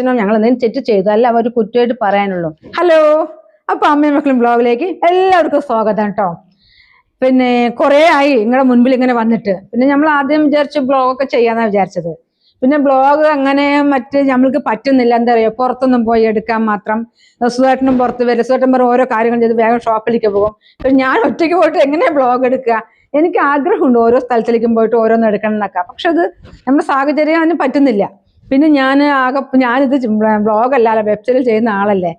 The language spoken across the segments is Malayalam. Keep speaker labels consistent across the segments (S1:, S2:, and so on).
S1: പിന്നെ ഞങ്ങൾ എന്തെങ്കിലും തെറ്റ് ചെയ്തു അല്ല അവർ കുറ്റമായിട്ട് പറയാനുള്ളൂ. ഹലോ അപ്പൊ അമ്മയും മക്കളും ബ്ലോഗിലേക്ക് എല്ലാവർക്കും സ്വാഗതം കേട്ടോ പിന്നെ കുറേ ആയി നിങ്ങളുടെ മുൻപിൽ ഇങ്ങനെ വന്നിട്ട്. പിന്നെ നമ്മൾ ആദ്യം വിചാരിച്ച് ബ്ലോഗൊക്കെ ചെയ്യാന്നാ വിചാരിച്ചത്. പിന്നെ ബ്ലോഗ് അങ്ങനെ മറ്റ് നമ്മൾക്ക് പറ്റുന്നില്ല. എന്താ പറയുക പുറത്തൊന്നും പോയി എടുക്കാൻ മാത്രം. സുഖമായിട്ടും പുറത്ത് വരും. സുഖമായിട്ടും പറയും ഓരോ കാര്യങ്ങൾ ചെയ്ത് വേഗം ഷോപ്പിലേക്ക് പോകും. പിന്നെ ഞാൻ ഒറ്റയ്ക്ക് പോയിട്ട് എങ്ങനെ ബ്ലോഗ് എടുക്കുക? എനിക്ക് ആഗ്രഹമുണ്ട് ഓരോ സ്ഥലത്തിലേക്കും പോയിട്ട് ഓരോന്നും എടുക്കണം എന്നൊക്കെ. പക്ഷെ അത് നമ്മുടെ സാഹചര്യം അതിന് പറ്റുന്നില്ല. പിന്നെ ഞാൻ ആകെ ഞാനിത് ബ്ലോഗ് അല്ലല്ലോ വെബ്സൈറ്റിൽ ചെയ്യുന്ന ആളല്ലേ.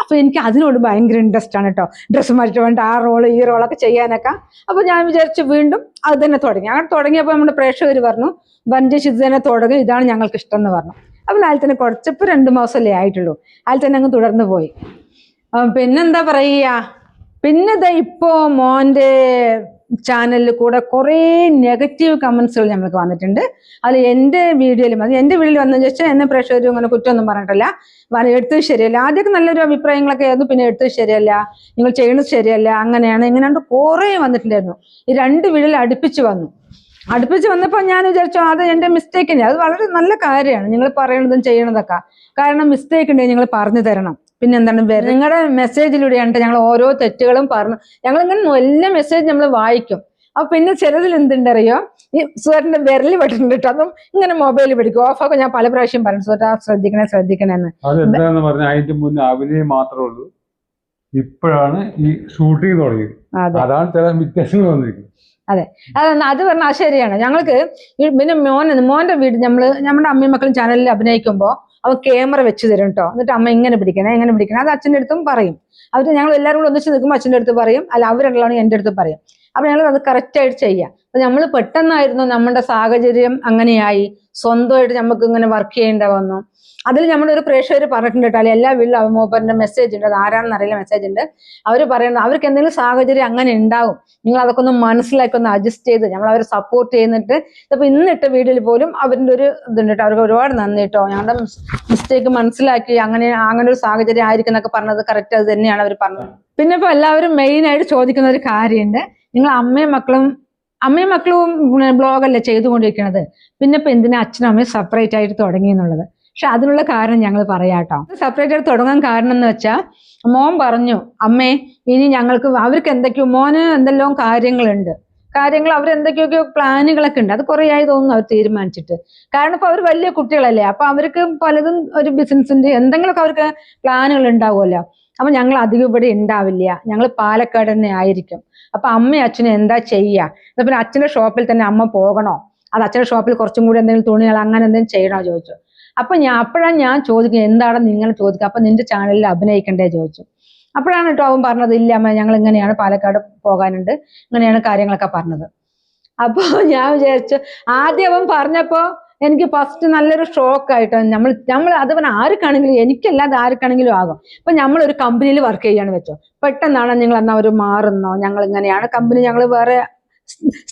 S1: അപ്പൊ എനിക്ക് അതിനോട് ഭയങ്കര ഇൻട്രസ്റ്റ് ആണ് കേട്ടോ ഡ്രസ്സ് മാറ്റി വേണ്ട ആ റോൾ ഈ റോളൊക്കെ ചെയ്യാനൊക്കെ. അപ്പൊ ഞാൻ വിചാരിച്ചു വീണ്ടും അത് തന്നെ തുടങ്ങി. അങ്ങനെ തുടങ്ങിയപ്പോൾ നമ്മുടെ പ്രേക്ഷകർ പറഞ്ഞു വഞ്ചേഷ് ഇത് തന്നെ തുടങ്ങി ഇതാണ് ഞങ്ങൾക്ക് ഇഷ്ടം എന്ന് പറഞ്ഞു. അപ്പം അതിൽ തന്നെ കുറച്ചപ്പോൾ രണ്ട് മാസമല്ലേ ആയിട്ടുള്ളൂ. അതിൽ തന്നെ അങ്ങ് തുടർന്ന് പോയി. പിന്നെന്താ പറയുക പിന്നെ ഇപ്പോ മോന്റെ ചാനലിൽ കൂടെ കുറേ നെഗറ്റീവ് കമന്റ്സുകൾ ഞങ്ങൾക്ക് വന്നിട്ടുണ്ട്. അതിൽ എന്റെ വീഡിയോയിലും അത് എന്റെ വീഡിയോയിൽ വന്നതെന്ന് ചോദിച്ചാൽ എന്നെ പ്രേക്ഷകരും അങ്ങനെ കുറ്റമൊന്നും പറഞ്ഞിട്ടില്ല. എടുത്തത് ശരിയല്ല. ആദ്യമൊക്കെ നല്ലൊരു അഭിപ്രായങ്ങളൊക്കെ ആയിരുന്നു പിന്നെ എടുത്തത് ശരിയല്ല. നിങ്ങൾ ചെയ്യുന്നത് ശരിയല്ല അങ്ങനെയാണ് ഇങ്ങനെയാണ്ട് കുറേ വന്നിട്ടുണ്ടായിരുന്നു. ഈ രണ്ട് വീഡിയോയിൽ അടുപ്പിച്ച് വന്നു. അടുപ്പിച്ച് വന്നപ്പോൾ ഞാൻ വിചാരിച്ചു അത് എന്റെ മിസ്റ്റേക്ക് തന്നെ അത് വളരെ നല്ല കാര്യമാണ്. നിങ്ങൾ പറയണതും ചെയ്യണതൊക്കെ. കാരണം മിസ്റ്റേക്ക് ഉണ്ടെങ്കിൽ നിങ്ങൾ പറഞ്ഞു തരണം. പിന്നെ എന്താണ് നിങ്ങളുടെ മെസ്സേജിലൂടെയാണ് ഞങ്ങൾ ഓരോ തെറ്റുകളും പറഞ്ഞു. ഞങ്ങൾ ഇങ്ങനെ എല്ലാ മെസ്സേജ് നമ്മൾ വായിക്കും. അപ്പൊ പിന്നെ ചിലതിൽ എന്തുണ്ടറിയോ? ഈ സുഹൃത്തിന്റെ വിരൽ പെട്ടിട്ടുണ്ട് കേട്ടോ അതും ഇങ്ങനെ മൊബൈൽ പിടിക്കും. ഓഫാക്കും ഞാൻ പല പ്രാവശ്യം പറഞ്ഞു. സുഹൃത്ത് ശ്രദ്ധിക്കണേ ശ്രദ്ധിക്കണേ എന്ന്
S2: അതെന്താന്ന് പറഞ്ഞാൽ അതിന്റെ മുന്നേ അഭിനയം മാത്രമേ ഉള്ളൂ. ഇപ്പോഴാണ് ഈ ഷൂട്ടിംഗ് തുടങ്ങിയത്.
S1: അതെ.
S2: അതാണ് ചില വ്യത്യാസങ്ങൾ വന്നിരിക്കുന്നത്.
S1: അത്. അത് പറഞ്ഞാൽ ശരിയാണ്. ഞങ്ങൾക്ക് പിന്നെ മോൻ മോന്റെ വീട് നമ്മൾ നമ്മുടെ അമ്മയും മക്കളും ചാനലിൽ അഭിനയിക്കുമ്പോൾ അവൻ ക്യാമറ വെച്ച് തരും കേട്ടോ എന്നിട്ട് അമ്മ ഇങ്ങനെ പിടിക്കണേ എങ്ങനെ പിടിക്കണേ. അത് അച്ഛന്റെ അടുത്തും പറയും. അവർ ഞങ്ങൾ എല്ലാവരും കൂടെ ഒന്നിച്ച് നിൽക്കുമ്പോൾ അച്ഛന്റെ അടുത്ത് പറയും. അല്ല അവരുള്ളതാണ് എന്റെ അടുത്ത് പറയും. അപ്പൊ ഞങ്ങൾ അത് കറക്റ്റായിട്ട് ചെയ്യാം. അപ്പൊ നമ്മൾ പെട്ടെന്നായിരുന്നു നമ്മുടെ സാഹചര്യം അങ്ങനെയായി. സ്വന്തമായിട്ട് നമുക്ക് ഇങ്ങനെ വർക്ക് ചെയ്യേണ്ട വന്നു. അതിൽ നമ്മുടെ ഒരു പ്രേക്ഷകർ പറഞ്ഞിട്ടുണ്ട് കേട്ടോ. എല്ലാ വീട്ടിലും അവമോപ്പറിന്റെ മെസ്സേജ് ഉണ്ട്. അത് ആരാണെന്ന് അറിയില്ല മെസ്സേജ് ഉണ്ട്. അവർ പറയുന്നത് അവർക്ക് എന്തെങ്കിലും സാഹചര്യം അങ്ങനെ ഉണ്ടാവും നിങ്ങൾ അതൊക്കെ ഒന്ന് മനസ്സിലാക്കി ഒന്ന് അഡ്ജസ്റ്റ് ചെയ്ത് നമ്മൾ അവരെ സപ്പോർട്ട് ചെയ്യുന്നിട്ട് ഇപ്പൊ ഇന്നിട്ട വീഡിയോയിൽ പോലും അവരിന്റെ ഒരു ഇതുണ്ട് കേട്ടോ. അവർക്ക് ഒരുപാട് നന്ദി കേട്ടോ. ഞങ്ങളുടെ മിസ്റ്റേക്ക് മനസ്സിലാക്കി അങ്ങനെ അങ്ങനെ ഒരു സാഹചര്യം ആയിരിക്കും എന്നൊക്കെ പറഞ്ഞത് കറക്റ്റ് അത് തന്നെയാണ് അവർ പറഞ്ഞത്. പിന്നെ ഇപ്പൊ എല്ലാവരും മെയിൻ ആയിട്ട് ചോദിക്കുന്ന ഒരു കാര്യമുണ്ട്. നിങ്ങൾ അമ്മയും മക്കളും അമ്മയും മക്കളും ബ്ലോഗല്ലേ ചെയ്തുകൊണ്ടിരിക്കുന്നത് പിന്നെ ഇപ്പൊ എന്തിനാ അച്ഛനും അമ്മയും സെപ്പറേറ്റ് ആയിട്ട് തുടങ്ങി എന്നുള്ളത്? പക്ഷെ അതിനുള്ള കാരണം ഞങ്ങൾ പറയാട്ടോ. സെപ്പറേറ്റ് ആയിട്ട് തുടങ്ങാൻ കാരണം എന്ന് വെച്ചാൽ മോൻ പറഞ്ഞു അമ്മേ ഇനി ഞങ്ങൾക്ക് അവർക്ക് എന്തൊക്കെയോ മോന് എന്തെല്ലാം കാര്യങ്ങളുണ്ട്. കാര്യങ്ങൾ അവർ എന്തൊക്കെയൊക്കെയോ പ്ലാനുകളൊക്കെ ഉണ്ട്. അത് കുറേ ആയി തോന്നുന്നു അവർ തീരുമാനിച്ചിട്ട്. കാരണം ഇപ്പൊ അവർ വലിയ കുട്ടികളല്ലേ. അപ്പോൾ അവർക്ക് പലതും ഒരു ബിസിനസിന്റെ എന്തെങ്കിലുമൊക്കെ അവർക്ക് പ്ലാനുകൾ ഉണ്ടാവുമല്ലോ. അപ്പൊ ഞങ്ങൾ അധികം ഇവിടെ ഉണ്ടാവില്ല ഞങ്ങൾ പാലക്കാട് തന്നെ ആയിരിക്കും. അപ്പൊ അമ്മയും അച്ഛനും എന്താ ചെയ്യുക എന്നാ പിന്നെ അച്ഛന്റെ ഷോപ്പിൽ തന്നെ അമ്മ പോകണോ? അത് അച്ഛന്റെ ഷോപ്പിൽ കുറച്ചും കൂടി എന്തെങ്കിലും തുണികൾ അങ്ങനെ എന്തെങ്കിലും ചെയ്യണോ ചോദിച്ചു. അപ്പൊ ഞാൻ അപ്പോഴാണ് ഞാൻ ചോദിക്കുന്നത് എന്താണ് നിങ്ങൾ ചോദിക്കുക. അപ്പൊ നിന്റെ ചാനലിൽ അഭിനയിക്കണ്ടേ ചോദിച്ചു. അപ്പോഴാണ് കേട്ടോ അവൻ പറഞ്ഞത് ഇല്ല അമ്മ ഞങ്ങൾ ഇങ്ങനെയാണ് പാലക്കാട് പോകാനുണ്ട്. ഇങ്ങനെയാണ് കാര്യങ്ങളൊക്കെ പറഞ്ഞത്. അപ്പൊ ഞാൻ വിചാരിച്ചു ആദ്യം അവൻ പറഞ്ഞപ്പോ എനിക്ക് ഫസ്റ്റ് നല്ലൊരു ഷോക്ക് ആയിട്ട് നമ്മൾ നമ്മൾ അതുപോലെ ആർക്കാണെങ്കിലും എനിക്കല്ലാതെ ആർക്കാണെങ്കിലും ആകും. ഇപ്പൊ നമ്മൾ ഒരു കമ്പനിയിൽ വർക്ക് ചെയ്യാണ് വെച്ചോ. പെട്ടെന്നാണ് നിങ്ങൾ എന്നാ ഒരു മാറുന്നോ? ഞങ്ങൾ ഇങ്ങനെയാണ് കമ്പനി ഞങ്ങൾ വേറെ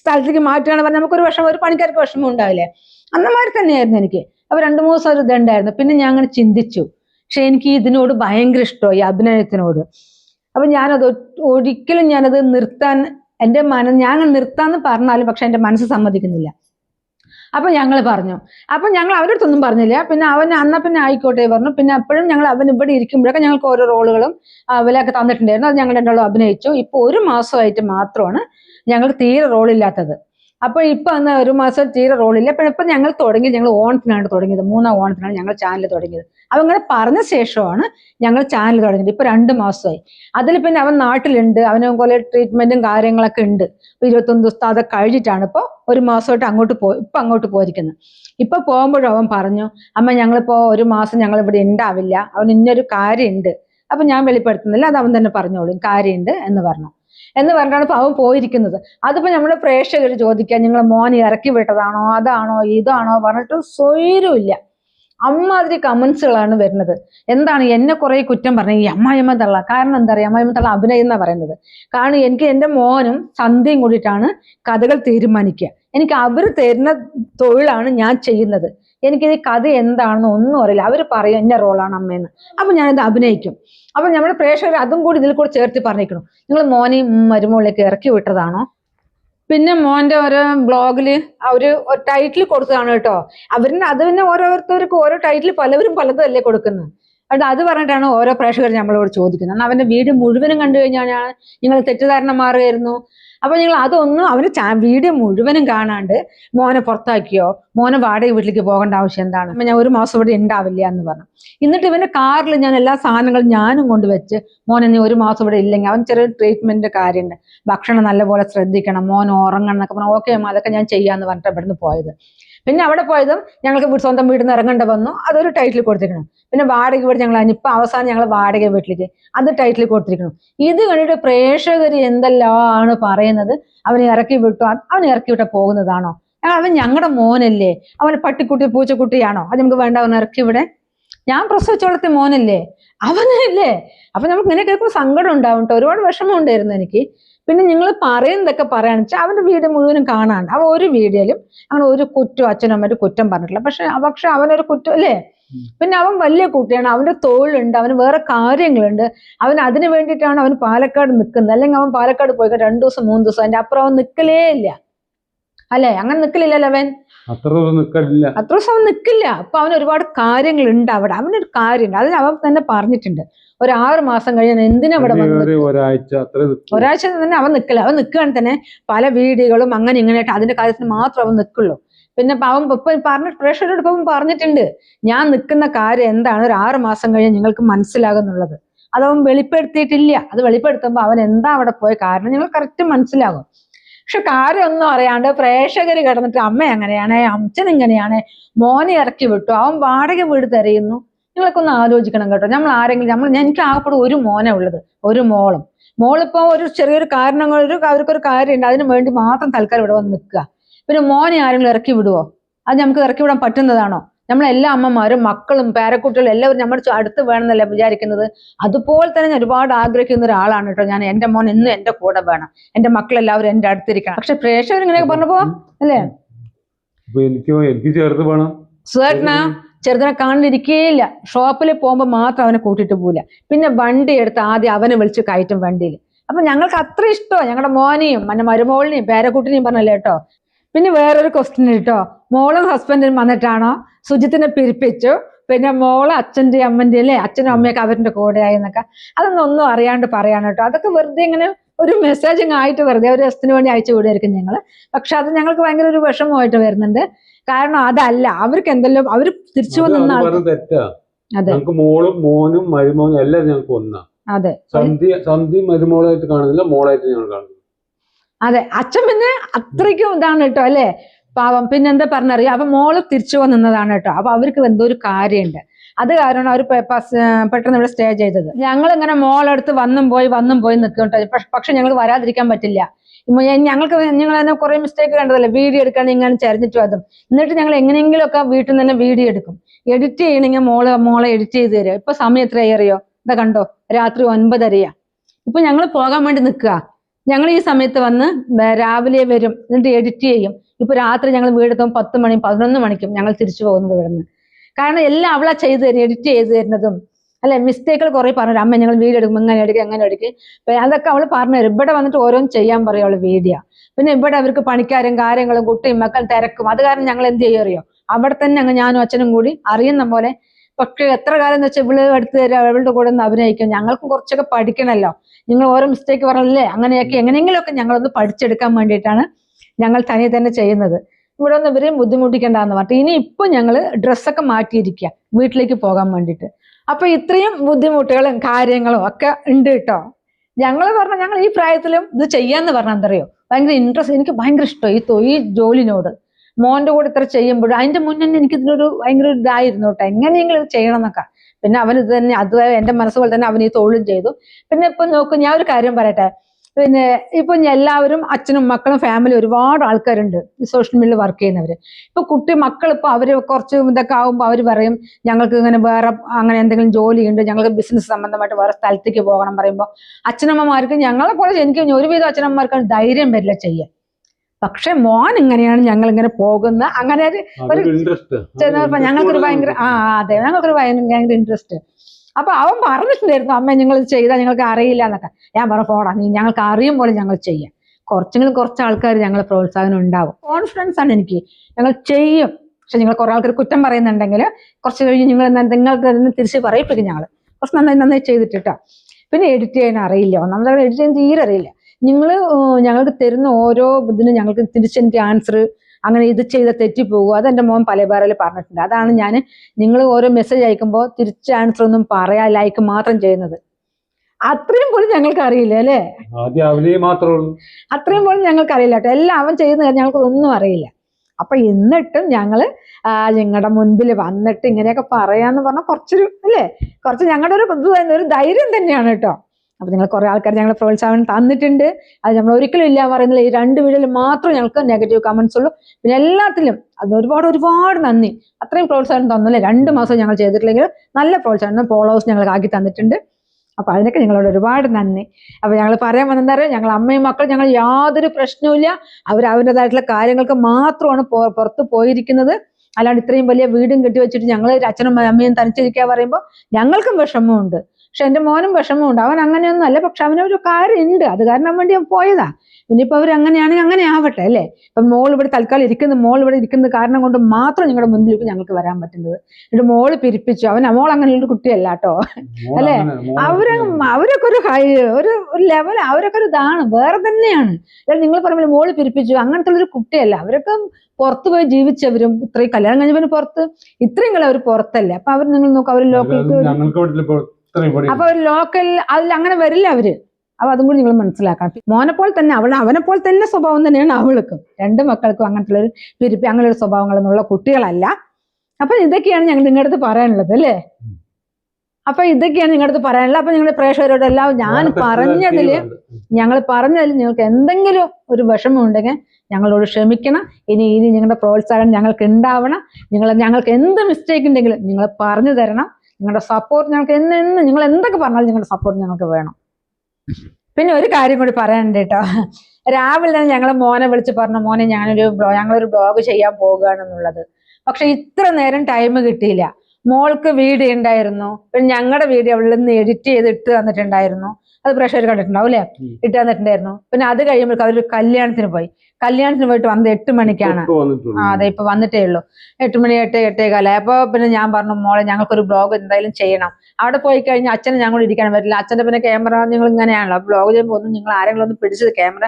S1: സ്ഥലത്തേക്ക് മാറ്റുകയാണ് പറഞ്ഞാൽ നമുക്കൊരു വർഷം ഒരു പണിക്കാർക്ക് വിഷമം ഉണ്ടാവില്ലേ? അന്നമാതിരി തന്നെയായിരുന്നു എനിക്ക്. അപ്പൊ രണ്ടു മൂന്ന് ദിവസം ഒരു ഇതുണ്ടായിരുന്നു. പിന്നെ ഞാൻ അങ്ങനെ ചിന്തിച്ചു. പക്ഷെ എനിക്ക് ഇതിനോട് ഭയങ്കര ഇഷ്ടമായി അഭിനയത്തിനോട്. അപ്പൊ ഞാനത് ഒരിക്കലും ഞാനത് നിർത്താൻ എന്റെ മന ഞാൻ നിർത്താന്ന് പറഞ്ഞാലും പക്ഷെ എന്റെ മനസ്സ് സമ്മതിക്കുന്നില്ല. അപ്പൊ ഞങ്ങൾ പറഞ്ഞു. അപ്പൊ ഞങ്ങൾ അവരുടെ അടുത്തൊന്നും പറഞ്ഞില്ല. പിന്നെ അവൻ അന്നാ പിന്നെ ആയിക്കോട്ടെ പറഞ്ഞു. പിന്നെ എപ്പോഴും ഞങ്ങൾ അവൻ ഇവിടെ ഇരിക്കുമ്പോഴൊക്കെ ഞങ്ങൾക്ക് ഓരോ റോളുകളും വിലയൊക്കെ തന്നിട്ടുണ്ടായിരുന്നു. അത് ഞങ്ങൾ രണ്ടാളും അഭിനയിച്ചു. ഇപ്പൊ ഒരു മാസമായിട്ട് മാത്രമാണ് ഞങ്ങൾക്ക് തീരെ റോളില്ലാത്തത് അപ്പൊ ഇപ്പൊ അന്ന് ഒരു മാസം തീരെ റോളില്ല പിന്നെ ഇപ്പൊ ഞങ്ങൾ തുടങ്ങി ഞങ്ങൾ ഓണത്തിനാണ് തുടങ്ങിയത്. മൂന്നാം ഓണത്തിനാണ് ഞങ്ങൾ ചാനൽ തുടങ്ങിയത്. അവ ഇങ്ങനെ പറഞ്ഞ ശേഷമാണ് ഞങ്ങൾ ചാനൽ തുടങ്ങിയത്. ഇപ്പൊ രണ്ട് മാസമായി. അതിൽ പിന്നെ അവൻ നാട്ടിലുണ്ട്. അവന് പോലെ ട്രീറ്റ്മെന്റും കാര്യങ്ങളൊക്കെ ഉണ്ട്. ഇരുപത്തൊന്ന് ദിവസത്തെ അതൊക്കെ കഴിഞ്ഞിട്ടാണ് ഇപ്പൊ ഒരു മാസമായിട്ട് അങ്ങോട്ട് പോയി ഇപ്പൊ അങ്ങോട്ട് പോയിരിക്കുന്നത്. ഇപ്പൊ പോകുമ്പോഴും അവൻ പറഞ്ഞു അമ്മ ഞങ്ങളിപ്പോ ഒരു മാസം ഞങ്ങൾ ഇവിടെ ഉണ്ടാവില്ല അവൻ ഇന്നൊരു കാര്യമുണ്ട് അപ്പൊ ഞാൻ വെളിപ്പെടുത്തുന്നില്ല. അത് അവൻ തന്നെ പറഞ്ഞോളും. കാര്യമുണ്ട് എന്ന് പറഞ്ഞു. എന്ന് പറഞ്ഞിട്ടാണ് അവൻ പോയിരിക്കുന്നത്. അതിപ്പോ നമ്മുടെ പ്രേക്ഷകർ ചോദിക്കാൻ നിങ്ങൾ മോനെ ഇറക്കി വിട്ടതാണോ? അതാണോ? ഇതാണോ? പറഞ്ഞിട്ട് സ്വൈരമില്ല അമ്മാതിരി കമൻസുകളാണ് വരുന്നത്. എന്താണ് എന്നെ കുറെ കുറ്റം പറഞ്ഞു? ഈ അമ്മായിമ്മ തള്ള. കാരണം എന്താ പറയുക അമ്മായിമ്മ തള്ള അഭിനയം എന്നാ പറയുന്നത്. കാരണം എനിക്ക് എന്റെ മോനും സന്ധ്യയും കൂടിയിട്ടാണ് കഥകൾ തീരുമാനിക്കുക. എനിക്ക് അവർ തരുന്ന തൊഴിലാണ് ഞാൻ ചെയ്യുന്നത്. എനിക്കിത് കഥ എന്താണെന്ന് ഒന്നും അറിയില്ല. അവർ പറയും എന്റെ റോളാണ് അമ്മയെന്ന് അപ്പൊ ഞാനിത് അഭിനയിക്കും. അപ്പൊ നമ്മുടെ പ്രേക്ഷകർ അതും കൂടി ഇതിൽ കൂടെ ചേർത്ത് പറഞ്ഞിരിക്കണം നിങ്ങൾ മോനെയും മരുമോളിലേക്ക് ഇറക്കി വിട്ടതാണോ? പിന്നെ മോന്റെ ഓരോ ബ്ലോഗിൽ അവർ ടൈറ്റിൽ കൊടുത്തതാണ് കേട്ടോ. അവരിന് അത് പിന്നെ ഓരോരുത്തർക്ക് ഓരോ ടൈറ്റിൽ പലവരും പലതല്ലേ കൊടുക്കുന്നത്. അത് അത് പറഞ്ഞിട്ടാണ് ഓരോ പ്രേക്ഷകർ നമ്മളോട് ചോദിക്കുന്നത്. അവന്റെ വീട് മുഴുവനും കണ്ടു കഴിഞ്ഞാൽ നിങ്ങൾ തെറ്റിദ്ധാരണ മാറുമായിരുന്നു അപ്പൊ ഞങ്ങൾ അതൊന്നും അവന് വീഡിയോ മുഴുവനും കാണാണ്ട് മോനെ പുറത്താക്കിയോ മോനെ വാടക വീട്ടിലേക്ക് പോകേണ്ട ആവശ്യം എന്താണ്? അപ്പൊ ഞാൻ ഒരു മാസം ഇവിടെ ഉണ്ടാവില്ല എന്ന് പറഞ്ഞു. എന്നിട്ട് ഇവന്റെ കാറിൽ ഞാൻ എല്ലാ സാധനങ്ങളും ഞാനും കൊണ്ടുവച്ച് മോനെ ഇനി ഒരു മാസം ഇവിടെ ഇല്ലെങ്കിൽ അവൻ ചെറിയ ട്രീറ്റ്മെന്റ് കാര്യമുണ്ട് ഭക്ഷണം നല്ലപോലെ ശ്രദ്ധിക്കണം മോൻ ഉറങ്ങണം എന്നൊക്കെ പറഞ്ഞു ഓക്കെ അമ്മ അതൊക്കെ ഞാൻ ചെയ്യാന്ന് പറഞ്ഞിട്ട് ഇവിടുന്ന് പോയത്. പിന്നെ അവിടെ പോയതും ഞങ്ങൾക്ക് സ്വന്തം വീട്ടിൽ നിന്ന് ഇറങ്ങേണ്ട വന്നു. അതൊരു ടൈറ്റിൽ കൊടുത്തിരിക്കണം. പിന്നെ വാടക വീട് ഞങ്ങൾ ഇപ്പം അവസാനം ഞങ്ങൾ വാടക വീട്ടിലേക്ക് അത് ടൈറ്റിൽ കൊടുത്തിരിക്കണം. ഇത് കണ്ടിട്ട് പ്രേക്ഷകർ എന്തെല്ലാമാണ് പറയുന്നത്? അവനെ ഇറക്കി വിട്ടു. അവൻ ഇറക്കി വിട്ട പോകുന്നതാണോ? അവൻ ഞങ്ങളുടെ മോനല്ലേ. അവൻ പട്ടിക്കുട്ടി പൂച്ചക്കുട്ടിയാണോ? അത് നമുക്ക് വേണ്ട അവൻ ഇറക്കി ഇവിടെ ഞാൻ പ്രസവിച്ചോളത്തെ വളർത്തിയ മോനല്ലേ? അവനല്ലേ? അപ്പൊ നമുക്ക് ഇങ്ങനെ കേൾക്കുമ്പോൾ സങ്കടം ഉണ്ടാവും കേട്ടോ ഒരുപാട് വിഷമം ഉണ്ടായിരുന്നു എനിക്ക്. പിന്നെ നിങ്ങൾ പറയുന്നതൊക്കെ പറയാന്ന് വെച്ചാൽ അവന്റെ വീട് മുഴുവനും കാണാണ്ട്. അവ ഒരു വീഡിയോയിലും അങ്ങനെ ഒരു കുറ്റം അച്ഛനും അമ്മയുടെ കുറ്റം പറഞ്ഞിട്ടില്ല. പക്ഷെ പക്ഷെ അവനൊരു കുറ്റം അല്ലേ? പിന്നെ അവൻ വലിയ കുട്ടിയാണ്. അവന്റെ തോളുണ്ട് അവന് വേറെ കാര്യങ്ങളുണ്ട്. അവൻ അതിന് വേണ്ടിയിട്ടാണ് അവൻ പാലക്കാട് നിൽക്കുന്നത് അല്ലെങ്കിൽ അവൻ പാലക്കാട് പോയി രണ്ടു ദിവസം മൂന്ന് ദിവസം. അതിന്റെ അപ്പുറം അവൻ നിൽക്കലേ ഇല്ല. അല്ലേ? അങ്ങനെ നിൽക്കലില്ലല്ലോ അവൻ?
S2: അത്ര ദിവസം
S1: അവൻ നിക്കില്ല. അപ്പൊ അവന് ഒരുപാട് കാര്യങ്ങൾ ഉണ്ട് അവിടെ. അവനൊരു കാര്യമുണ്ട്. അതിന് അവൻ തന്നെ പറഞ്ഞിട്ടുണ്ട്. ഒരു ആറ് മാസം കഴിഞ്ഞാൽ എന്തിനാ
S2: അവിടെ ഒരാഴ്ച
S1: തന്നെ അവൻ നിക്കില്ല അവൻ നിൽക്കുകയാണെങ്കിൽ തന്നെ പല വീടുകളും അങ്ങനെ ഇങ്ങനെയായിട്ട് അതിന്റെ കാര്യത്തിന് മാത്രം അവൻ നിൽക്കുള്ളൂ പിന്നെ അവൻ ഇപ്പൊ പറഞ്ഞ പ്രേക്ഷകരോട് ഇപ്പം പറഞ്ഞിട്ടുണ്ട്. ഞാൻ നിൽക്കുന്ന കാര്യം എന്താണ്? ഒരു ആറ് മാസം കഴിഞ്ഞ് നിങ്ങൾക്ക് മനസ്സിലാകുന്നുള്ളത്. അത് അവൻ വെളിപ്പെടുത്തിയിട്ടില്ല. അത് വെളിപ്പെടുത്തുമ്പോൾ അവൻ എന്താ അവിടെ പോയ കാരണം നിങ്ങൾ കറക്റ്റ് മനസ്സിലാകും. പക്ഷെ കാര്യമൊന്നും അറിയാണ്ട് പ്രേക്ഷകർ കിടന്നിട്ട് അമ്മ എങ്ങനെയാണ് അച്ഛൻ ഇങ്ങനെയാണ് മോനെ ഇറക്കി വിട്ടു അവൻ വാടക വീട് തെരയുന്നു. നിങ്ങളൊക്കെ ഒന്ന് ആലോചിക്കണം കേട്ടോ. നമ്മൾ ആരെങ്കിലും നമ്മൾ എനിക്ക് ആകപ്പെടെ ഒരു മോനെ ഉള്ളത് ഒരു മോളും. മോളിപ്പോ ഒരു ചെറിയൊരു കാരണങ്ങൾ ഒരു അവർക്കൊരു കാര്യമുണ്ട്. അതിന് വേണ്ടി മാത്രം തൽക്കാലം ഇവിടെ വന്ന് നിൽക്കുക. പിന്നെ മോനെ ആരെങ്കിലും ഇറക്കി വിടുവോ? അത് നമുക്ക് ഇറക്കി വിടാൻ പറ്റുന്നതാണോ? നമ്മളെല്ലാ അമ്മമാരും മക്കളും പേരക്കുട്ടികളും എല്ലാവരും നമ്മുടെ അടുത്ത് വേണമെന്നല്ലേ വിചാരിക്കുന്നത്? അതുപോലെ തന്നെ ഞാൻ ഒരുപാട് ആഗ്രഹിക്കുന്ന ഒരാളാണ് കേട്ടോ ഞാൻ. എന്റെ മോൻ ഇന്നും എന്റെ കൂടെ വേണം. എന്റെ മക്കളെല്ലാവരും എന്റെ അടുത്തിരിക്കണം. പക്ഷെ പ്രേക്ഷകർ ഇങ്ങനെയൊക്കെ പറഞ്ഞപ്പോ അല്ലേ?
S2: എനിക്ക് എനിക്ക് ചേർത്ത് വേണം.
S1: സുഖേട്ടനാ ചെറുതിനെ കാണിരിക്കേയില്ല ഷോപ്പിൽ പോകുമ്പോൾ മാത്രം അവനെ കൂട്ടിയിട്ട് പോവില്ല. പിന്നെ വണ്ടി എടുത്ത് ആദ്യം അവനെ വിളിച്ച് കയറ്റും വണ്ടിയിൽ. അപ്പൊ ഞങ്ങൾക്ക് അത്ര ഇഷ്ടമാണ് ഞങ്ങളുടെ മോനെയും മരുമോളിനെയും പേരക്കുട്ടിനെയും പറഞ്ഞല്ലേ കേട്ടോ? പിന്നെ വേറൊരു ക്വസ്റ്റ്യൻ കേട്ടോ മോളും ഹസ്ബൻഡും വന്നിട്ടാണോ? സുജിത്തിനെ പിരിപ്പിച്ചു. പിന്നെ മോൾ അച്ഛന്റെ അമ്മന്റെ അല്ലേ? അച്ഛനും അമ്മയൊക്കെ അവരുടെ കൂടെയായി എന്നൊക്കെ. അതൊന്നും ഒന്നും അറിയാണ്ട് പറയാണ് കേട്ടോ. അതൊക്കെ വെറുതെ ഇങ്ങനെ ഒരു മെസ്സേജിങ് ആയിട്ട് വെറുതെ ഒരു രസത്തിന് വേണ്ടി അയച്ചു വിടുമായിരിക്കും ഞങ്ങൾ പക്ഷെ അത് ഞങ്ങൾക്ക് ഭയങ്കര ഒരു വിഷമമായിട്ട് വരുന്നുണ്ട്. കാരണം അതല്ല അവർക്ക് എന്തെല്ലാം അവർ തിരിച്ചു
S2: വന്നാണ്
S1: വന്ന
S2: അത് മോളും മോനും മരുമോനും എല്ലാവരും ഞങ്ങൾക്ക് ഒന്നാ.
S1: അതെ.
S2: സന്ധ്യ സന്ധ്യയും മരുമോളായിട്ട് കാണുന്നില്ല മോളായിട്ട് ഞങ്ങൾ കാണുന്നു
S1: അതെ അച്ഛൻ പിന്നെ അത്രയ്ക്കും ഇതാണ് കേട്ടോ അല്ലേ? പാവം. പിന്നെന്താ പറഞ്ഞറിയാം? അപ്പൊ മോൾ തിരിച്ചു വന്നതാണ് കേട്ടോ. അപ്പൊ അവർക്ക് എന്തോ ഒരു കാര്യമുണ്ട്. അത് കാരണം അവർ പെട്ടെന്ന് ഇവിടെ സ്റ്റേ ചെയ്തത്. ഞങ്ങൾ ഇങ്ങനെ മോളെടുത്ത് വന്നും പോയി വന്നും പോയി നിൽക്കും പക്ഷെ- ഞങ്ങൾ വരാതിരിക്കാൻ പറ്റില്ല. ഞങ്ങൾക്ക് ഞങ്ങൾ തന്നെ കുറെ മിസ്റ്റേക്ക് കണ്ടതല്ലേ? വീഡിയോ എടുക്കാൻ ഇങ്ങനെ ചരിഞ്ഞിട്ടും അതും. എന്നിട്ട് ഞങ്ങൾ എങ്ങനെയെങ്കിലും ഒക്കെ വീട്ടിൽ നിന്ന് തന്നെ വീഡിയോ എടുക്കും. എഡിറ്റ് ചെയ്യണമെങ്കിൽ മോൾ മോളെ എഡിറ്റ് ചെയ്ത് തരും. ഇപ്പൊ സമയം എത്രയായി അറിയോ? ഇതാ കണ്ടോ? രാത്രി ഒൻപതരയാ. ഇപ്പൊ ഞങ്ങൾ പോകാൻ വേണ്ടി നിൽക്കുക. ഞങ്ങൾ ഈ സമയത്ത് വന്ന് രാവിലെ വരും. എന്നിട്ട് എഡിറ്റ് ചെയ്യും. ഇപ്പൊ രാത്രി ഞങ്ങൾ വീടെത്തും പത്ത് മണി പതിനൊന്ന് മണിക്കും ഞങ്ങൾ തിരിച്ചു പോകുന്നത് ഇവിടുന്ന്. കാരണം എല്ലാം അവളാ ചെയ്തു തരും എഡിറ്റ് ചെയ്ത് തരുന്നതും. അല്ലെ? മിസ്റ്റേക്കുകൾ കുറെ പറഞ്ഞു അമ്മ ഞങ്ങൾ വീഡിയോ എടുക്കും ഇങ്ങനെ എടുക്കും അങ്ങനെ എടുക്കും. അതൊക്കെ അവൾ പറഞ്ഞു തരും. ഇവിടെ വന്നിട്ട് ഓരോന്ന് ചെയ്യാൻ പറയും അവൾ വീഡിയോ പിന്നെ ഇവിടെ അവർക്ക് പണിക്കാരും കാര്യങ്ങളും കുട്ടിയും മക്കൾ തിരക്കും. അത് കാരണം ഞങ്ങൾ എന്ത് ചെയ്യും അറിയോ? അവിടെ തന്നെ അങ്ങ് ഞാനും അച്ഛനും കൂടി അറിയുന്ന പോലെ പക്ഷെ എത്ര കാലം എന്ന് വെച്ചാൽ ഇവൾ എടുത്ത് തരാം അവളുടെ കൂടെ ഒന്ന് അഭിനയിക്കും. ഞങ്ങൾക്കും കുറച്ചൊക്കെ പഠിക്കണല്ലോ. നിങ്ങൾ ഓരോ മിസ്റ്റേക്ക് പറഞ്ഞല്ലേ? അങ്ങനെയൊക്കെ എങ്ങനെയെങ്കിലുമൊക്കെ ഞങ്ങളൊന്ന് പഠിച്ചെടുക്കാൻ വേണ്ടിയിട്ടാണ് ഞങ്ങൾ തനിയെ തന്നെ ചെയ്യുന്നത്. ഇവിടെ ഒന്ന് ഇവരെയും ബുദ്ധിമുട്ടിക്കേണ്ടെന്ന് പറഞ്ഞു ഇനി ഇപ്പൊ ഞങ്ങൾ ഡ്രസ്സൊക്കെ മാറ്റിയിരിക്കുക വീട്ടിലേക്ക് പോകാൻ വേണ്ടിയിട്ട്. അപ്പൊ ഇത്രയും ബുദ്ധിമുട്ടുകളും കാര്യങ്ങളും ഒക്കെ ഉണ്ട് കേട്ടോ. ഞങ്ങൾ പറഞ്ഞ ഞങ്ങൾ ഈ പ്രായത്തിലും ഇത് ചെയ്യാന്ന് പറഞ്ഞാൽ എന്തറിയോ? ഭയങ്കര ഇൻട്രസ്റ്റ് എനിക്ക് ഭയങ്കര ഇഷ്ടം ഈ തൊ- ഈ ജോലിനോട്. മോന്റെ കൂടെ ഇത്ര ചെയ്യുമ്പോഴും അതിന്റെ മുന്നേ എനിക്ക് ഇതിനൊരു ഭയങ്കര ഇതായിരുന്നു കേട്ടോ. എങ്ങനെയെങ്കിലും ഇത് ചെയ്യണം എന്നൊക്കെ പിന്നെ അവൻ ഇത് തന്നെ അത് എന്റെ മനസ്സ് പോലെ തന്നെ അവൻ ഈ തോളും ചെയ്തു. പിന്നെ ഇപ്പൊ നോക്ക് ഞാൻ ഒരു കാര്യം പറയട്ടെ. പിന്നെ ഇപ്പൊ എല്ലാവരും അച്ഛനും മക്കളും ഫാമിലി ഒരുപാട് ആൾക്കാരുണ്ട് ഈ സോഷ്യൽ മീഡിയയിൽ വർക്ക് ചെയ്യുന്നവര്. ഇപ്പൊ കുട്ടി മക്കൾ ഇപ്പൊ അവർ കുറച്ച് ഇതൊക്കെ ആകുമ്പോൾ അവർ പറയും ഞങ്ങൾക്ക് ഇങ്ങനെ വേറെ അങ്ങനെ എന്തെങ്കിലും ജോലിയുണ്ട് ഞങ്ങൾക്ക് ബിസിനസ് സംബന്ധമായിട്ട് വേറെ സ്ഥലത്തേക്ക് പോകണം പറയുമ്പോൾ അച്ഛനമ്മമാർക്ക് ഞങ്ങളെ പോലെ എനിക്ക് ഒരുവിധം അച്ഛനമ്മമാർക്ക് ധൈര്യം വരില്ല ചെയ്യാൻ. പക്ഷെ മോൻ ഇങ്ങനെയാണ് ഞങ്ങൾ ഇങ്ങനെ പോകുന്ന. അങ്ങനെ ഒരു
S2: ഇൻട്രസ്റ്റ്
S1: ചെന്നപ്പോ ഞങ്ങൾക്കൊരു ഭയങ്കര ആ അതെ. ഞങ്ങൾക്കൊരു ഭയങ്കര ഇൻട്രസ്റ്റ് അപ്പൊ അവൻ പറഞ്ഞിട്ടുണ്ടായിരുന്നു അമ്മ ഞങ്ങൾ ചെയ്താൽ ഞങ്ങൾക്ക് അറിയില്ല എന്നൊക്കെ. ഞാൻ പറഞ്ഞു പോടാ നീ ഞങ്ങൾക്ക് അറിയും പോലെ ഞങ്ങൾ ചെയ്യാം. കുറച്ചെങ്കിലും കുറച്ച് ആൾക്കാർ ഞങ്ങളെ പ്രോത്സാഹനം ഉണ്ടാവും. കോൺഫിഡൻസ് ആണ് എനിക്ക്. ഞങ്ങൾ ചെയ്യും. പക്ഷെ നിങ്ങൾ കുറെ ആൾക്കാർ കുറ്റം പറയുന്നുണ്ടെങ്കിൽ കുറച്ച് കഴിഞ്ഞ് നിങ്ങൾ നിങ്ങൾക്ക് അതിന് തിരിച്ച് പറയിപ്പിക്കും ഞങ്ങൾ കുറച്ച് നന്നായി നന്നായി ചെയ്തിട്ട് ട്ടോ. പിന്നെ എഡിറ്റ് ചെയ്യാൻ അറിയില്ല. ഒന്നാമത് എഡിറ്റ് ചെയ്യാൻ തീരെ അറിയില്ല. നിങ്ങൾ ഞങ്ങൾക്ക് തരുന്ന ഓരോ ഇതിനും ഞങ്ങൾക്ക് തിരിച്ചെനിക്ക് ആൻസർ അങ്ങനെ ഇത് ചെയ്ത തെറ്റിപ്പോകും. അത് എന്റെ മോൻ പല പേരിൽ പറഞ്ഞിട്ടുണ്ട്. അതാണ് ഞാൻ നിങ്ങൾ ഓരോ മെസ്സേജ് അയക്കുമ്പോൾ തിരിച്ച് ആൻസർ ഒന്നും പറയാ ലൈക്ക് മാത്രം ചെയ്യുന്നത്. അത്രയും പോലും ഞങ്ങൾക്ക് അറിയില്ല അല്ലേ? അത്രയും പോലും ഞങ്ങൾക്ക് അറിയില്ല കേട്ടോ. എല്ലാം അവൻ ചെയ്യുന്ന കാര്യം ഞങ്ങൾക്ക് ഒന്നും അറിയില്ല. അപ്പൊ എന്നിട്ടും ഞങ്ങൾ ഞങ്ങളുടെ നിങ്ങളുടെ മുൻപിൽ വന്നിട്ട് ഇങ്ങനെയൊക്കെ പറയാന്ന് പറഞ്ഞാൽ കുറച്ചൊരു അല്ലേ? കുറച്ച് ഞങ്ങളുടെ ഒരു ഒരു ധൈര്യം തന്നെയാണ് കേട്ടോ. അപ്പൊ നിങ്ങൾ കുറെ ആൾക്കാർ ഞങ്ങൾ പ്രോത്സാഹനം തന്നിട്ടുണ്ട്. അത് നമ്മൾ ഒരിക്കലും ഇല്ല പറയുന്നില്ല. ഈ രണ്ട് വീഡിയോയിൽ മാത്രം ഞങ്ങൾക്ക് നെഗറ്റീവ് കമന്റ്സ് ഉള്ളൂ. പിന്നെ എല്ലാത്തിലും അത് ഒരുപാട് ഒരുപാട് നന്ദി. അത്രയും പ്രോത്സാഹനം തന്നില്ല? രണ്ട് മാസം ഞങ്ങൾ ചെയ്തിട്ടില്ലെങ്കിൽ നല്ല പ്രോത്സാഹനം ഫോളോവേഴ്സ് ഞങ്ങൾക്ക് ആക്കി തന്നിട്ടുണ്ട്. അപ്പൊ അതിനൊക്കെ ഞങ്ങളോട് ഒരുപാട് നന്ദി. അപ്പൊ ഞങ്ങൾ പറയാൻ വന്നെന്താ ഞങ്ങൾ അമ്മയും മക്കളും ഞങ്ങൾ യാതൊരു പ്രശ്നവുമില്ല അവർ അവരുടേതായിട്ടുള്ള കാര്യങ്ങൾക്ക് മാത്രമാണ് പുറത്ത് പോയിരിക്കുന്നത്. അല്ലാണ്ട് ഇത്രയും വലിയ വീടും കെട്ടി വെച്ചിട്ട് ഞങ്ങൾ അച്ഛനും അമ്മയും തനിച്ചിരിക്കുക പറയുമ്പോൾ ഞങ്ങൾക്കും വിഷമമുണ്ട്. പക്ഷെ എന്റെ മോനും വിഷമമുണ്ട്. അവൻ അങ്ങനെയൊന്നും അല്ല. പക്ഷെ അവനൊരു കാര്യം ഉണ്ട് അത് കാരണം വേണ്ടി അവൻ പോയതാ. ഇനിയിപ്പോൾ അവർ അങ്ങനെയാണെങ്കിൽ അങ്ങനെ ആവട്ടെ അല്ലേ? ഇപ്പം മോൾ ഇവിടെ തൽക്കാലം ഇരിക്കുന്ന. മോൾ ഇവിടെ ഇരിക്കുന്ന കാരണം കൊണ്ട് മാത്രം നിങ്ങളുടെ മുന്നിലേക്ക് ഞങ്ങൾക്ക് വരാൻ പറ്റുന്നത്. എന്നിട്ട് മോൾ പിരിപ്പിച്ചു. അവൻ മോൾ അങ്ങനെയുള്ള കുട്ടിയല്ല കേട്ടോ.
S2: മോൾ
S1: അല്ലേ?
S2: മോൾ അവർ
S1: അവരൊക്കെ ഒരു ഹൈ ഒരു ഒരു ലെവൽ അവരൊക്കെ ഒരു ഇതാണ്. വേറെ തന്നെയാണ്. നിങ്ങൾ പറയുമ്പോൾ മോൾ പിരിപ്പിച്ചു. അങ്ങനത്തെ ഒരു കുട്ടിയല്ല. അവരൊക്കെ പുറത്ത് പോയി ജീവിച്ചവരും ഇത്രയും കല്യാണം കഴിഞ്ഞവരും പുറത്ത് ഇത്രയും കളി അവർ പുറത്തല്ല? അപ്പൊ അവർ നിങ്ങൾ നോക്കും അവർ ലോക്കൽക്ക് അപ്പൊ ഒരു ലോക്കൽ അതിൽ അങ്ങനെ വരില്ല അവർ. അപ്പൊ അതും കൂടി നിങ്ങൾ മനസ്സിലാക്കണം. മോനെപ്പോൾ തന്നെ അവൾ അവനെ അവനെപ്പോൾ തന്നെ സ്വഭാവം തന്നെയാണ് അവൾക്കും. രണ്ട് മക്കൾക്കും അങ്ങനത്തെ ഒരു പിരിപ്പി അങ്ങനെ ഒരു സ്വഭാവങ്ങളൊന്നുള്ള കുട്ടികളല്ല. അപ്പൊ ഇതൊക്കെയാണ് ഞങ്ങൾ നിങ്ങളുടെ അടുത്ത് പറയാനുള്ളത് അല്ലേ? അപ്പൊ ഇതൊക്കെയാണ് നിങ്ങളുടെ അടുത്ത് പറയാനുള്ളത്. അപ്പൊ നിങ്ങളുടെ പ്രേക്ഷകരോടെല്ലാം ഞാൻ
S2: വരുത്തിയതുണ്ട്.
S1: ഞങ്ങൾ പറഞ്ഞതിൽ നിങ്ങൾക്ക് എന്തെങ്കിലും ഒരു വിഷമം ഉണ്ടെങ്കിൽ ഞങ്ങളോട് ക്ഷമിക്കണം. ഇനി ഇനി നിങ്ങളുടെ പ്രോത്സാഹനം ഞങ്ങൾക്ക് ഉണ്ടാവണം. നിങ്ങൾ ഞങ്ങൾക്ക് എന്ത് മിസ്റ്റേക്ക് ഉണ്ടെങ്കിലും നിങ്ങൾ പറഞ്ഞു തരണം. നിങ്ങളുടെ സപ്പോർട്ട് ഞങ്ങൾക്ക് എന്നെന്ന് എന്ന് നിങ്ങൾ എന്തൊക്കെ പറഞ്ഞാലും നിങ്ങളുടെ സപ്പോർട്ട് ഞങ്ങൾക്ക് വേണം. പിന്നെ ഒരു കാര്യം കൂടി പറയാനുണ്ട് കേട്ടോ. രാവിലെ തന്നെ ഞങ്ങൾ മോനെ വിളിച്ച് പറഞ്ഞു മോനെ ഞാനൊരു ഞങ്ങളൊരു ബ്ലോഗ് ചെയ്യാൻ പോകുകയാണെന്നുള്ളത് പക്ഷെ ഇത്ര നേരം ടൈം കിട്ടിയില്ല. മോൾക്ക് വീട് ഉണ്ടായിരുന്നു. പിന്നെ ഞങ്ങളുടെ വീഡിയോ അവളിൽ നിന്ന് എഡിറ്റ് ചെയ്ത് ഇട്ട് തന്നിട്ടുണ്ടായിരുന്നു. അത് പ്രഷർ കണ്ടിട്ടുണ്ടാവും അല്ലേ. ഇട്ട് തന്നിട്ടുണ്ടായിരുന്നു. പിന്നെ അത് കഴിയുമ്പോൾ അവരൊരു കല്യാണത്തിന് പോയി. കല്യാണത്തിന് പോയിട്ട് വന്നത് എട്ട് മണിക്കാണ്. ആ അതെ ഇപ്പൊ വന്നിട്ടേ ഉള്ളൂ. എട്ട് മണി എട്ട് എട്ടേകാല അപ്പൊ പിന്നെ ഞാൻ പറഞ്ഞു മോളെ ഞങ്ങൾക്കൊരു ബ്ലോഗ് എന്തായാലും ചെയ്യണം. അവിടെ പോയി കഴിഞ്ഞാൽ അച്ഛനെ ഞങ്ങൾ ഇരിക്കാൻ പറ്റില്ല അച്ഛന്റെ പിന്നെ ക്യാമറ നിങ്ങൾ ഇങ്ങനെയാണല്ലോ. ബ്ലോഗ് ചെയ്യുമ്പോൾ ഒന്നും നിങ്ങൾ ആരെങ്കിലും ഒന്ന് പിടിച്ചത് ക്യാമറ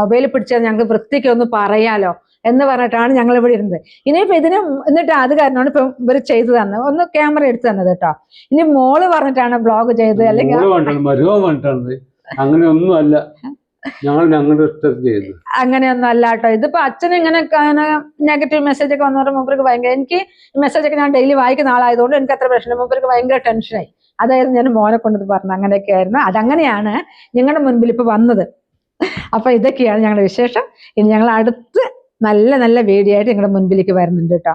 S1: മൊബൈലിൽ പിടിച്ചാൽ ഞങ്ങൾക്ക് വൃത്തിക്ക് ഒന്ന് പറയാലോ എന്ന് പറഞ്ഞിട്ടാണ് ഞങ്ങൾ ഇവിടെ ഇരുന്നത്. ഇനിയിപ്പോ ഇതിന് എന്നിട്ട് അത് കാരണമാണ് ഇപ്പൊ ഇവർ ചെയ്തു തന്നത് ഒന്ന് ക്യാമറ എടുത്തു തന്നത് കേട്ടോ. ഇനി മോൾ പറഞ്ഞിട്ടാണ് ബ്ലോഗ് ചെയ്തത്. അല്ലെങ്കിൽ
S2: അങ്ങനെ ഒന്നും അല്ല ഞങ്ങൾ ചെയ്തു.
S1: അങ്ങനെയൊന്നും അല്ല കേട്ടോ. ഇതിപ്പോ അച്ഛൻ ഇങ്ങനെ നെഗറ്റീവ് മെസ്സേജ് ഒക്കെ വന്നവരുടെ മുമ്പേക്ക് ഭയങ്കര എനിക്ക് മെസ്സേജ് ഒക്കെ ഞാൻ ഡെയിലി വായിക്കുന്ന ആളായതുകൊണ്ട് എനിക്ക് അത്ര പ്രശ്നം മുമ്പേക്ക് ഭയങ്കര ടെൻഷനായി അതായിരുന്നു ഞാൻ മോനെ കൊണ്ടത് പറഞ്ഞു അങ്ങനെയൊക്കെ ആയിരുന്നു. അതങ്ങനെയാണ് ഞങ്ങളുടെ മുൻപിൽ ഇപ്പൊ വന്നത്. അപ്പൊ ഇതൊക്കെയാണ് ഞങ്ങളുടെ വിശേഷം. ഇനി ഞങ്ങൾ അടുത്ത് നല്ല നല്ല വീഡിയോ ആയിട്ട് ഞങ്ങളുടെ മുൻപിലേക്ക് വരുന്നുണ്ട് കേട്ടോ.